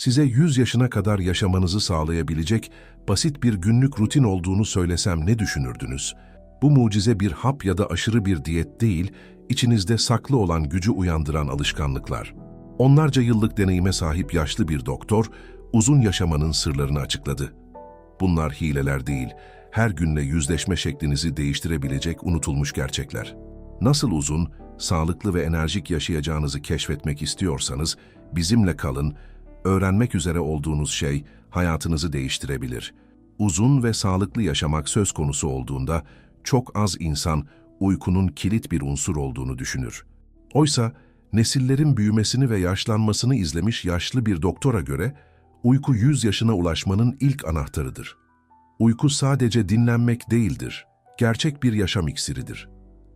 size 100 yaşına kadar yaşamanızı sağlayabilecek basit bir günlük rutin olduğunu söylesem ne düşünürdünüz? Bu mucize bir hap ya da aşırı bir diyet değil, içinizde saklı olan gücü uyandıran alışkanlıklar. Onlarca yıllık deneyime sahip yaşlı bir doktor, uzun yaşamanın sırlarını açıkladı. Bunlar hileler değil, her günle yüzleşme şeklinizi değiştirebilecek unutulmuş gerçekler. Nasıl uzun, sağlıklı ve enerjik yaşayacağınızı keşfetmek istiyorsanız, bizimle kalın, öğrenmek üzere olduğunuz şey hayatınızı değiştirebilir. Uzun ve sağlıklı yaşamak söz konusu olduğunda, çok az insan uykunun kilit bir unsur olduğunu düşünür. Oysa, nesillerin büyümesini ve yaşlanmasını izlemiş yaşlı bir doktora göre, uyku 100 yaşına ulaşmanın ilk anahtarıdır. Uyku sadece dinlenmek değildir, gerçek bir yaşam iksiridir.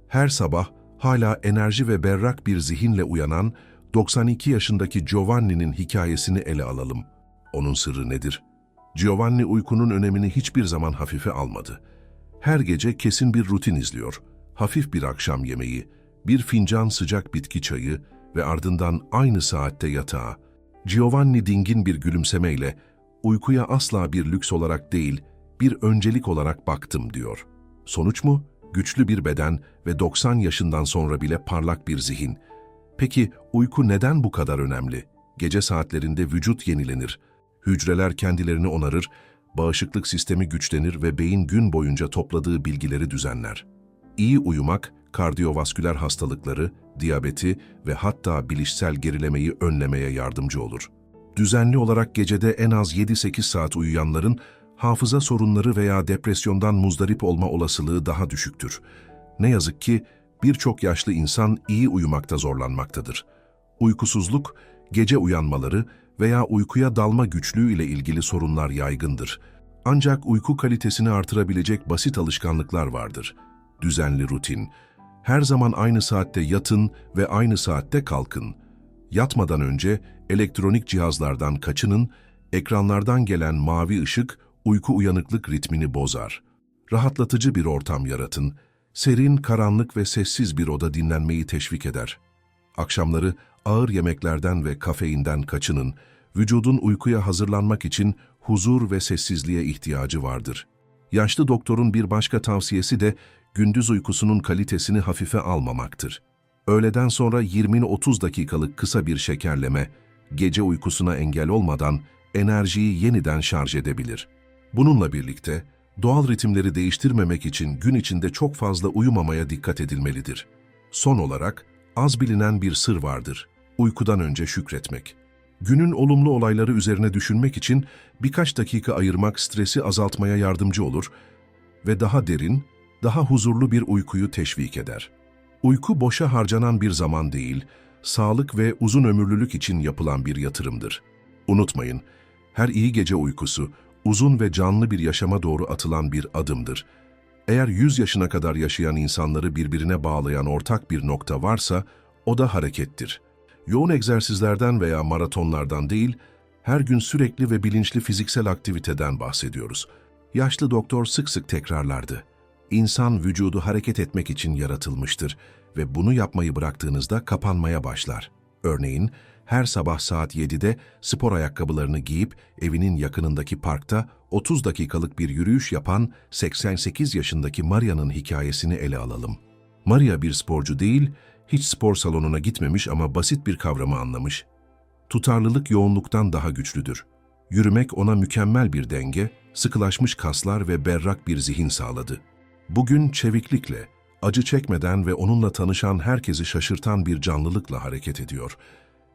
Her sabah hala enerji ve berrak bir zihinle uyanan 92 yaşındaki Giovanni'nin hikayesini ele alalım. Onun sırrı nedir? Giovanni uykunun önemini hiçbir zaman hafife almadı. Her gece kesin bir rutin izliyor. Hafif bir akşam yemeği, bir fincan sıcak bitki çayı ve ardından aynı saatte yatağa. Giovanni dingin bir gülümsemeyle, uykuya asla bir lüks olarak değil, bir öncelik olarak baktım diyor. Sonuç mu? Güçlü bir beden ve 90 yaşından sonra bile parlak bir zihin. Peki uyku neden bu kadar önemli? Gece saatlerinde vücut yenilenir, hücreler kendilerini onarır, bağışıklık sistemi güçlenir ve beyin gün boyunca topladığı bilgileri düzenler. İyi uyumak, kardiyovasküler hastalıkları, diyabeti ve hatta bilişsel gerilemeyi önlemeye yardımcı olur. Düzenli olarak gecede en az 7-8 saat uyuyanların hafıza sorunları veya depresyondan muzdarip olma olasılığı daha düşüktür. Ne yazık ki birçok yaşlı insan iyi uyumakta zorlanmaktadır. Uykusuzluk, gece uyanmaları veya uykuya dalma güçlüğü ile ilgili sorunlar yaygındır. Ancak uyku kalitesini artırabilecek basit alışkanlıklar vardır. Düzenli rutin, her zaman aynı saatte yatın ve aynı saatte kalkın. Yatmadan önce elektronik cihazlardan kaçının, ekranlardan gelen mavi ışık uyku uyanıklık ritmini bozar. Rahatlatıcı bir ortam yaratın, serin, karanlık ve sessiz bir oda dinlenmeyi teşvik eder. Akşamları ağır yemeklerden ve kafeinden kaçının, vücudun uykuya hazırlanmak için huzur ve sessizliğe ihtiyacı vardır. Yaşlı doktorun bir başka tavsiyesi de gündüz uykusunun kalitesini hafife almamaktır. Öğleden sonra 20-30 dakikalık kısa bir şekerleme, gece uykusuna engel olmadan enerjiyi yeniden şarj edebilir. Bununla birlikte doğal ritimleri değiştirmemek için gün içinde çok fazla uyumamaya dikkat edilmelidir. Son olarak az bilinen bir sır vardır. Uykudan önce şükretmek. Günün olumlu olayları üzerine düşünmek için birkaç dakika ayırmak stresi azaltmaya yardımcı olur ve daha derin, daha huzurlu bir uykuyu teşvik eder. Uyku boşa harcanan bir zaman değil, sağlık ve uzun ömürlülük için yapılan bir yatırımdır. Unutmayın, her iyi gece uykusu uzun ve canlı bir yaşama doğru atılan bir adımdır. Eğer 100 yaşına kadar yaşayan insanları birbirine bağlayan ortak bir nokta varsa, o da harekettir. Yoğun egzersizlerden veya maratonlardan değil, her gün sürekli ve bilinçli fiziksel aktiviteden bahsediyoruz. Yaşlı doktor sık sık tekrarlardı. İnsan vücudu hareket etmek için yaratılmıştır ve bunu yapmayı bıraktığınızda kapanmaya başlar. Örneğin, her sabah saat 7'de spor ayakkabılarını giyip evinin yakınındaki parkta 30 dakikalık bir yürüyüş yapan 88 yaşındaki Maria'nın hikayesini ele alalım. Maria bir sporcu değil, hiç spor salonuna gitmemiş ama basit bir kavramı anlamış. Tutarlılık yoğunluktan daha güçlüdür. Yürümek ona mükemmel bir denge, sıkılaşmış kaslar ve berrak bir zihin sağladı. Bugün çeviklikle, acı çekmeden ve onunla tanışan herkesi şaşırtan bir canlılıkla hareket ediyor.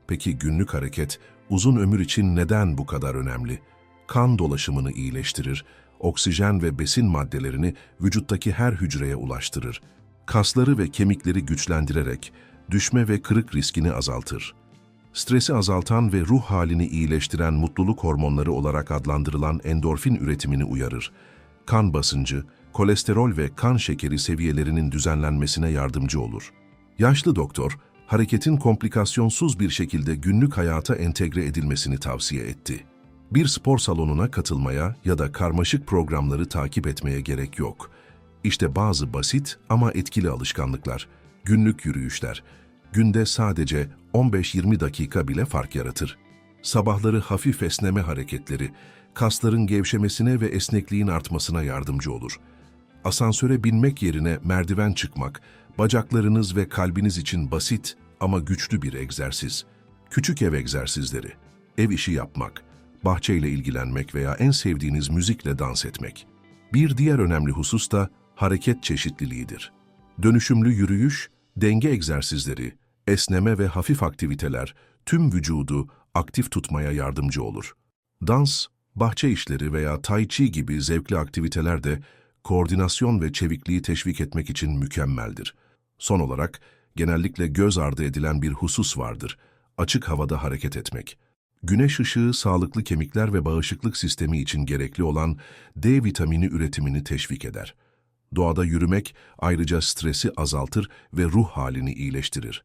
Peki günlük hareket uzun ömür için neden bu kadar önemli? Kan dolaşımını iyileştirir, oksijen ve besin maddelerini vücuttaki her hücreye ulaştırır. Kasları ve kemikleri güçlendirerek düşme ve kırık riskini azaltır. Stresi azaltan ve ruh halini iyileştiren mutluluk hormonları olarak adlandırılan endorfin üretimini uyarır. Kan basıncı, kolesterol ve kan şekeri seviyelerinin düzenlenmesine yardımcı olur. Yaşlı doktor, hareketin komplikasyonsuz bir şekilde günlük hayata entegre edilmesini tavsiye etti. Bir spor salonuna katılmaya ya da karmaşık programları takip etmeye gerek yok. İşte bazı basit ama etkili alışkanlıklar, günlük yürüyüşler, günde sadece 15-20 dakika bile fark yaratır. Sabahları hafif esneme hareketleri, kasların gevşemesine ve esnekliğin artmasına yardımcı olur. Asansöre binmek yerine merdiven çıkmak, bacaklarınız ve kalbiniz için basit ama güçlü bir egzersiz. Küçük ev egzersizleri, ev işi yapmak, bahçeyle ilgilenmek veya en sevdiğiniz müzikle dans etmek. Bir diğer önemli husus da hareket çeşitliliğidir. Dönüşümlü yürüyüş, denge egzersizleri, esneme ve hafif aktiviteler tüm vücudu aktif tutmaya yardımcı olur. Dans, bahçe işleri veya tai chi gibi zevkli aktiviteler de koordinasyon ve çevikliği teşvik etmek için mükemmeldir. Son olarak, genellikle göz ardı edilen bir husus vardır. Açık havada hareket etmek. Güneş ışığı sağlıklı kemikler ve bağışıklık sistemi için gerekli olan D vitamini üretimini teşvik eder. Doğada yürümek ayrıca stresi azaltır ve ruh halini iyileştirir.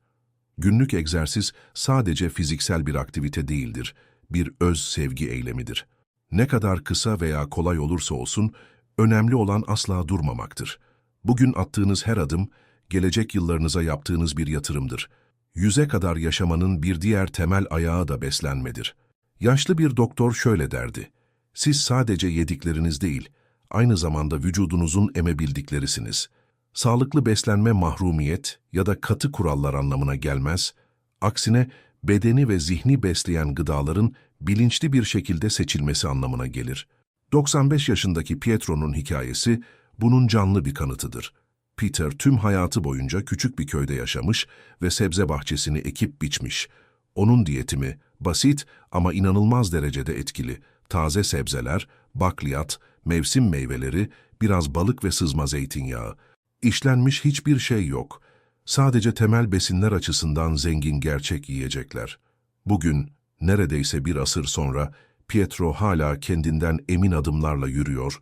Günlük egzersiz sadece fiziksel bir aktivite değildir, bir öz sevgi eylemidir. Ne kadar kısa veya kolay olursa olsun, önemli olan asla durmamaktır. Bugün attığınız her adım, gelecek yıllarınıza yaptığınız bir yatırımdır. Yüze kadar yaşamanın bir diğer temel ayağı da beslenmedir. Yaşlı bir doktor şöyle derdi, siz sadece yedikleriniz değil, aynı zamanda vücudunuzun emebildiklerisiniz. Sağlıklı beslenme mahrumiyet ya da katı kurallar anlamına gelmez, aksine bedeni ve zihni besleyen gıdaların bilinçli bir şekilde seçilmesi anlamına gelir. 95 yaşındaki Pietro'nun hikayesi bunun canlı bir kanıtıdır. Peter tüm hayatı boyunca küçük bir köyde yaşamış ve sebze bahçesini ekip biçmiş. Onun diyetimi basit ama inanılmaz derecede etkili. Taze sebzeler, bakliyat, mevsim meyveleri, biraz balık ve sızma zeytinyağı. İşlenmiş hiçbir şey yok. Sadece temel besinler açısından zengin gerçek yiyecekler. Bugün, neredeyse bir asır sonra, Pietro hala kendinden emin adımlarla yürüyor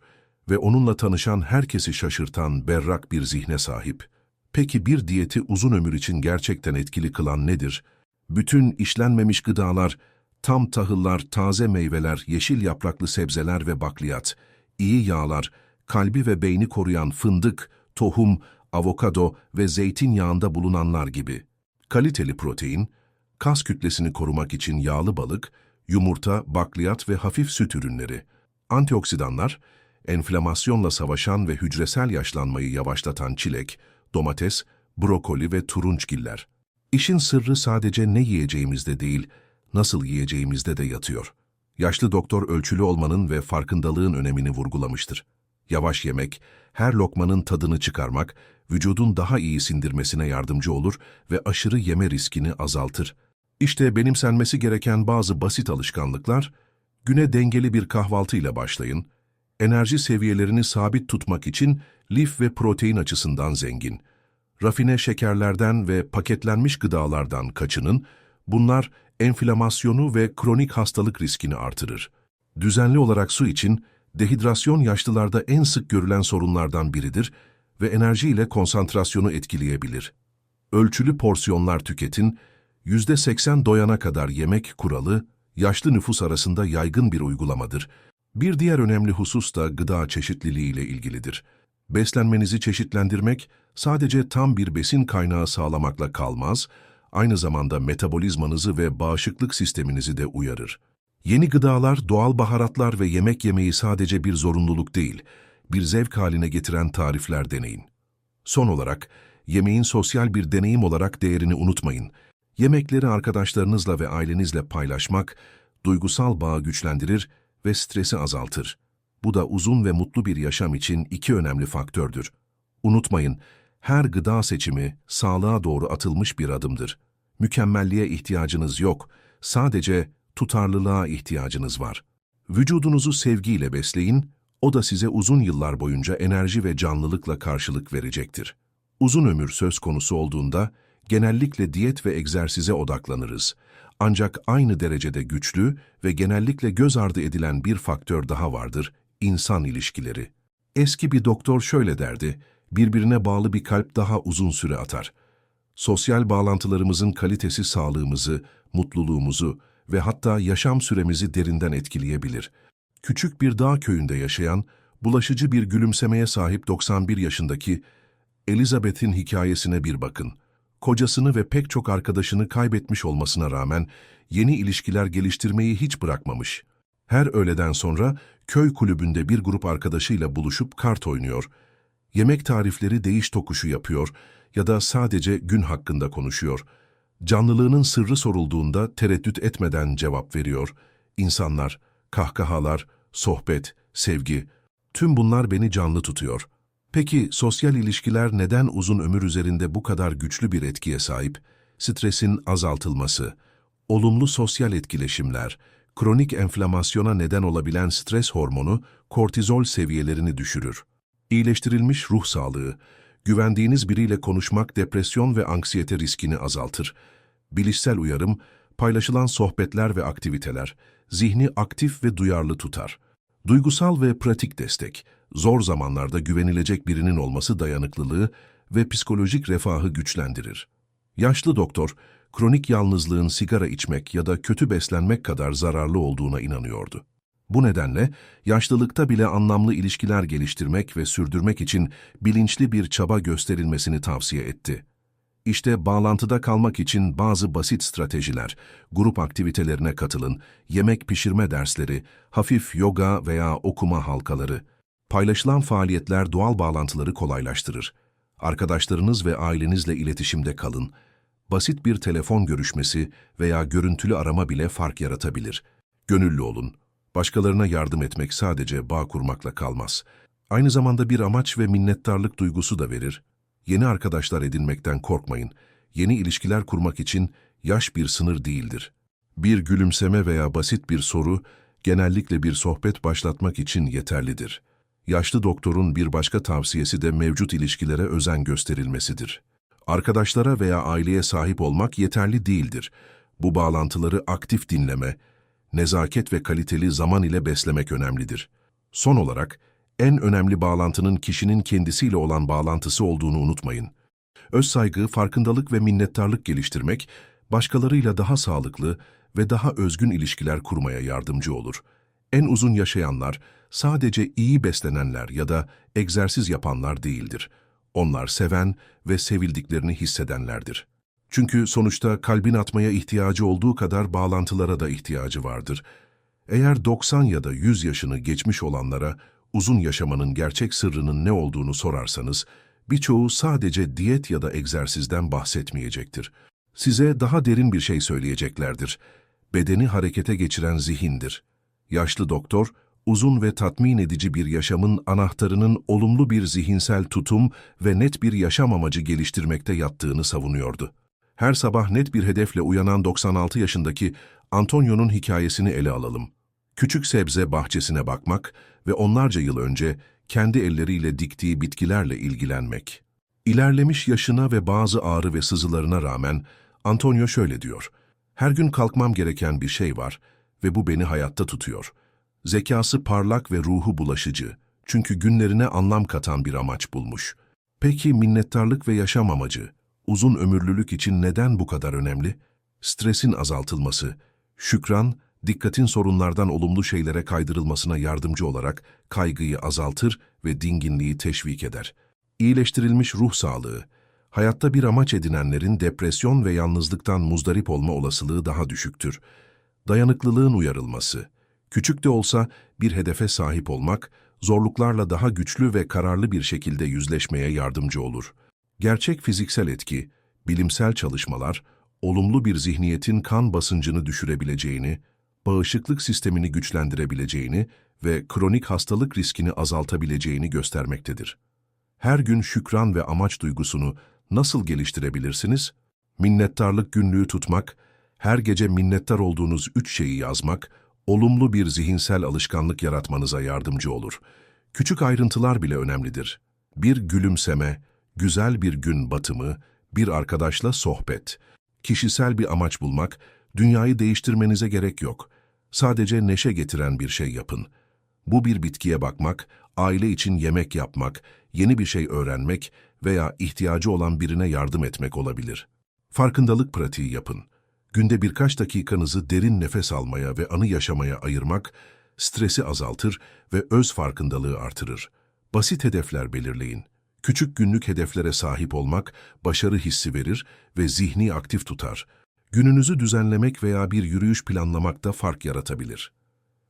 ve onunla tanışan herkesi şaşırtan berrak bir zihne sahip. Peki bir diyeti uzun ömür için gerçekten etkili kılan nedir? Bütün işlenmemiş gıdalar, tam tahıllar, taze meyveler, yeşil yapraklı sebzeler ve bakliyat, iyi yağlar, kalbi ve beyni koruyan fındık, tohum, avokado ve zeytinyağında bulunanlar gibi. Kaliteli protein, kas kütlesini korumak için yağlı balık, yumurta, bakliyat ve hafif süt ürünleri. Antioksidanlar, enflamasyonla savaşan ve hücresel yaşlanmayı yavaşlatan çilek, domates, brokoli ve turunçgiller. İşin sırrı sadece ne yiyeceğimizde değil, nasıl yiyeceğimizde de yatıyor. Yaşlı doktor ölçülü olmanın ve farkındalığın önemini vurgulamıştır. Yavaş yemek, her lokmanın tadını çıkarmak, vücudun daha iyi sindirmesine yardımcı olur ve aşırı yeme riskini azaltır. İşte benimsenmesi gereken bazı basit alışkanlıklar, güne dengeli bir kahvaltıyla başlayın, enerji seviyelerini sabit tutmak için lif ve protein açısından zengin. Rafine şekerlerden ve paketlenmiş gıdalardan kaçının, bunlar enflamasyonu ve kronik hastalık riskini artırır. Düzenli olarak su için, dehidrasyon yaşlılarda en sık görülen sorunlardan biridir ve enerji ile konsantrasyonu etkileyebilir. Ölçülü porsiyonlar tüketin, %80 doyana kadar yemek kuralı, yaşlı nüfus arasında yaygın bir uygulamadır. Bir diğer önemli husus da gıda çeşitliliği ile ilgilidir. Beslenmenizi çeşitlendirmek sadece tam bir besin kaynağı sağlamakla kalmaz, aynı zamanda metabolizmanızı ve bağışıklık sisteminizi de uyarır. Yeni gıdalar, doğal baharatlar ve yemek yemeyi sadece bir zorunluluk değil, bir zevk haline getiren tarifler deneyin. Son olarak, yemeğin sosyal bir deneyim olarak değerini unutmayın. Yemekleri arkadaşlarınızla ve ailenizle paylaşmak, duygusal bağı güçlendirir ve stresi azaltır. Bu da uzun ve mutlu bir yaşam için iki önemli faktördür. Unutmayın, her gıda seçimi sağlığa doğru atılmış bir adımdır. Mükemmelliğe ihtiyacınız yok, sadece tutarlılığa ihtiyacınız var. Vücudunuzu sevgiyle besleyin, o da size uzun yıllar boyunca enerji ve canlılıkla karşılık verecektir. Uzun ömür söz konusu olduğunda, genellikle diyet ve egzersize odaklanırız. Ancak aynı derecede güçlü ve genellikle göz ardı edilen bir faktör daha vardır, insan ilişkileri. Eski bir doktor şöyle derdi, birbirine bağlı bir kalp daha uzun süre atar. Sosyal bağlantılarımızın kalitesi sağlığımızı, mutluluğumuzu ve hatta yaşam süremizi derinden etkileyebilir. Küçük bir dağ köyünde yaşayan, bulaşıcı bir gülümsemeye sahip 91 yaşındaki Elizabeth'in hikayesine bir bakın. Kocasını ve pek çok arkadaşını kaybetmiş olmasına rağmen yeni ilişkiler geliştirmeyi hiç bırakmamış. Her öğleden sonra köy kulübünde bir grup arkadaşıyla buluşup kart oynuyor, yemek tarifleri değiş tokuşu yapıyor ya da sadece gün hakkında konuşuyor. Canlılığının sırrı sorulduğunda tereddüt etmeden cevap veriyor. İnsanlar, kahkahalar, sohbet, sevgi, tüm bunlar beni canlı tutuyor. Peki sosyal ilişkiler neden uzun ömür üzerinde bu kadar güçlü bir etkiye sahip? Stresin azaltılması, olumlu sosyal etkileşimler, kronik enflamasyona neden olabilen stres hormonu kortizol seviyelerini düşürür. İyileştirilmiş ruh sağlığı, güvendiğiniz biriyle konuşmak depresyon ve anksiyete riskini azaltır. Bilişsel uyarım, paylaşılan sohbetler ve aktiviteler, zihni aktif ve duyarlı tutar. Duygusal ve pratik destek, zor zamanlarda güvenilecek birinin olması dayanıklılığı ve psikolojik refahı güçlendirir. Yaşlı doktor, kronik yalnızlığın sigara içmek ya da kötü beslenmek kadar zararlı olduğuna inanıyordu. Bu nedenle yaşlılıkta bile anlamlı ilişkiler geliştirmek ve sürdürmek için bilinçli bir çaba gösterilmesini tavsiye etti. İşte bağlantıda kalmak için bazı basit stratejiler, grup aktivitelerine katılın, yemek pişirme dersleri, hafif yoga veya okuma halkaları. Paylaşılan faaliyetler doğal bağlantıları kolaylaştırır. Arkadaşlarınız ve ailenizle iletişimde kalın. Basit bir telefon görüşmesi veya görüntülü arama bile fark yaratabilir. Gönüllü olun. Başkalarına yardım etmek sadece bağ kurmakla kalmaz. Aynı zamanda bir amaç ve minnettarlık duygusu da verir. Yeni arkadaşlar edinmekten korkmayın. Yeni ilişkiler kurmak için yaş bir sınır değildir. Bir gülümseme veya basit bir soru genellikle bir sohbet başlatmak için yeterlidir. Yaşlı doktorun bir başka tavsiyesi de mevcut ilişkilere özen gösterilmesidir. Arkadaşlara veya aileye sahip olmak yeterli değildir. Bu bağlantıları aktif dinleme, nezaket ve kaliteli zaman ile beslemek önemlidir. Son olarak, en önemli bağlantının kişinin kendisiyle olan bağlantısı olduğunu unutmayın. Özsaygı, farkındalık ve minnettarlık geliştirmek, başkalarıyla daha sağlıklı ve daha özgün ilişkiler kurmaya yardımcı olur. En uzun yaşayanlar, sadece iyi beslenenler ya da egzersiz yapanlar değildir. Onlar seven ve sevildiklerini hissedenlerdir. Çünkü sonuçta kalbin atmaya ihtiyacı olduğu kadar bağlantılara da ihtiyacı vardır. Eğer 90 ya da 100 yaşını geçmiş olanlara uzun yaşamanın gerçek sırrının ne olduğunu sorarsanız, birçoğu sadece diyet ya da egzersizden bahsetmeyecektir. Size daha derin bir şey söyleyeceklerdir. Bedeni harekete geçiren zihindir. Yaşlı doktor, uzun ve tatmin edici bir yaşamın anahtarının olumlu bir zihinsel tutum ve net bir yaşam amacı geliştirmekte yattığını savunuyordu. Her sabah net bir hedefle uyanan 96 yaşındaki Antonio'nun hikayesini ele alalım. Küçük sebze bahçesine bakmak ve onlarca yıl önce kendi elleriyle diktiği bitkilerle ilgilenmek. İlerlemiş yaşına ve bazı ağrı ve sızılarına rağmen Antonio şöyle diyor. Her gün kalkmam gereken bir şey var ve bu beni hayatta tutuyor. Zekası parlak ve ruhu bulaşıcı. Çünkü günlerine anlam katan bir amaç bulmuş. Peki minnettarlık ve yaşam amacı, uzun ömürlülük için neden bu kadar önemli? Stresin azaltılması, şükran, dikkatin sorunlardan olumlu şeylere kaydırılmasına yardımcı olarak kaygıyı azaltır ve dinginliği teşvik eder. İyileştirilmiş ruh sağlığı, hayatta bir amaç edinenlerin depresyon ve yalnızlıktan muzdarip olma olasılığı daha düşüktür. Dayanıklılığın uyarılması, küçük de olsa bir hedefe sahip olmak, zorluklarla daha güçlü ve kararlı bir şekilde yüzleşmeye yardımcı olur. Gerçek fiziksel etki, bilimsel çalışmalar, olumlu bir zihniyetin kan basıncını düşürebileceğini, bağışıklık sistemini güçlendirebileceğini ve kronik hastalık riskini azaltabileceğini göstermektedir. Her gün şükran ve amaç duygusunu nasıl geliştirebilirsiniz? Minnettarlık günlüğü tutmak, her gece minnettar olduğunuz üç şeyi yazmak, olumlu bir zihinsel alışkanlık yaratmanıza yardımcı olur. Küçük ayrıntılar bile önemlidir. Bir gülümseme, güzel bir gün batımı, bir arkadaşla sohbet. Kişisel bir amaç bulmak, dünyayı değiştirmenize gerek yok. Sadece neşe getiren bir şey yapın. Bu bir bitkiye bakmak, aile için yemek yapmak, yeni bir şey öğrenmek veya ihtiyacı olan birine yardım etmek olabilir. Farkındalık pratiği yapın. Günde birkaç dakikanızı derin nefes almaya ve anı yaşamaya ayırmak, stresi azaltır ve öz farkındalığı artırır. Basit hedefler belirleyin. Küçük günlük hedeflere sahip olmak başarı hissi verir ve zihni aktif tutar. Gününüzü düzenlemek veya bir yürüyüş planlamakta fark yaratabilir.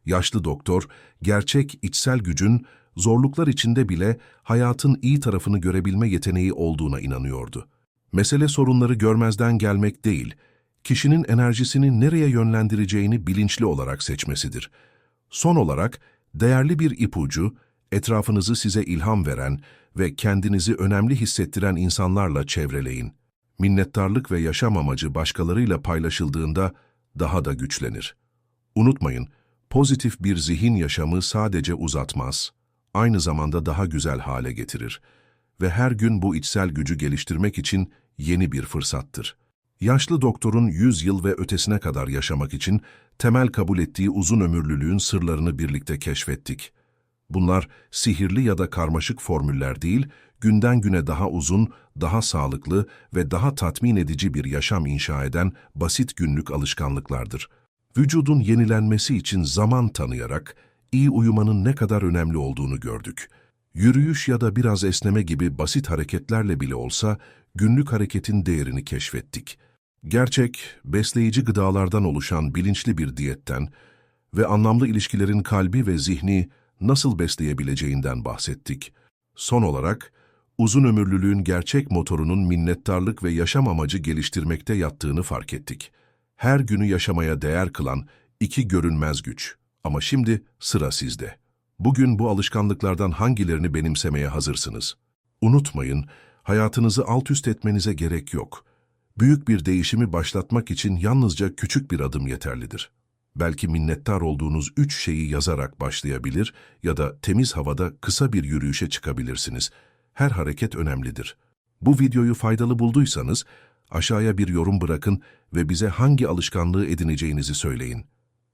Yaşlı doktor, gerçek içsel gücün zorluklar içinde bile hayatın iyi tarafını görebilme yeteneği olduğuna inanıyordu. Mesele sorunları görmezden gelmek değil, kişinin enerjisini nereye yönlendireceğini bilinçli olarak seçmesidir. Son olarak, değerli bir ipucu, etrafınızı size ilham veren ve kendinizi önemli hissettiren insanlarla çevreleyin. Minnettarlık ve yaşam amacı başkalarıyla paylaşıldığında daha da güçlenir. Unutmayın, pozitif bir zihin yaşamı sadece uzatmaz, aynı zamanda daha güzel hale getirir. Ve her gün bu içsel gücü geliştirmek için yeni bir fırsattır. Yaşlı doktorun 100 yıl ve ötesine kadar yaşamak için temel kabul ettiği uzun ömürlülüğün sırlarını birlikte keşfettik. Bunlar sihirli ya da karmaşık formüller değil, günden güne daha uzun, daha sağlıklı ve daha tatmin edici bir yaşam inşa eden basit günlük alışkanlıklardır. Vücudun yenilenmesi için zaman tanıyarak iyi uyumanın ne kadar önemli olduğunu gördük. Yürüyüş ya da biraz esneme gibi basit hareketlerle bile olsa günlük hareketin değerini keşfettik. Gerçek, besleyici gıdalardan oluşan bilinçli bir diyetten ve anlamlı ilişkilerin kalbi ve zihni nasıl besleyebileceğinden bahsettik. Son olarak, uzun ömürlülüğün gerçek motorunun minnettarlık ve yaşam amacı geliştirmekte yattığını fark ettik. Her günü yaşamaya değer kılan iki görünmez güç. Ama şimdi sıra sizde. Bugün bu alışkanlıklardan hangilerini benimsemeye hazırsınız? Unutmayın, hayatınızı alt üst etmenize gerek yok. Büyük bir değişimi başlatmak için yalnızca küçük bir adım yeterlidir. Belki minnettar olduğunuz üç şeyi yazarak başlayabilir ya da temiz havada kısa bir yürüyüşe çıkabilirsiniz. Her hareket önemlidir. Bu videoyu faydalı bulduysanız aşağıya bir yorum bırakın ve bize hangi alışkanlığı edineceğinizi söyleyin.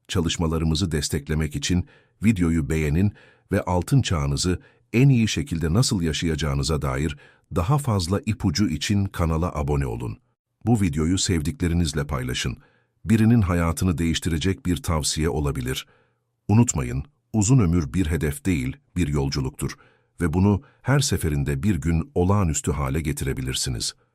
Çalışmalarımızı desteklemek için videoyu beğenin ve altın çağınızı en iyi şekilde nasıl yaşayacağınıza dair daha fazla ipucu için kanala abone olun. Bu videoyu sevdiklerinizle paylaşın. Birinin hayatını değiştirecek bir tavsiye olabilir. Unutmayın, uzun ömür bir hedef değil, bir yolculuktur ve bunu her seferinde bir gün olağanüstü hale getirebilirsiniz.''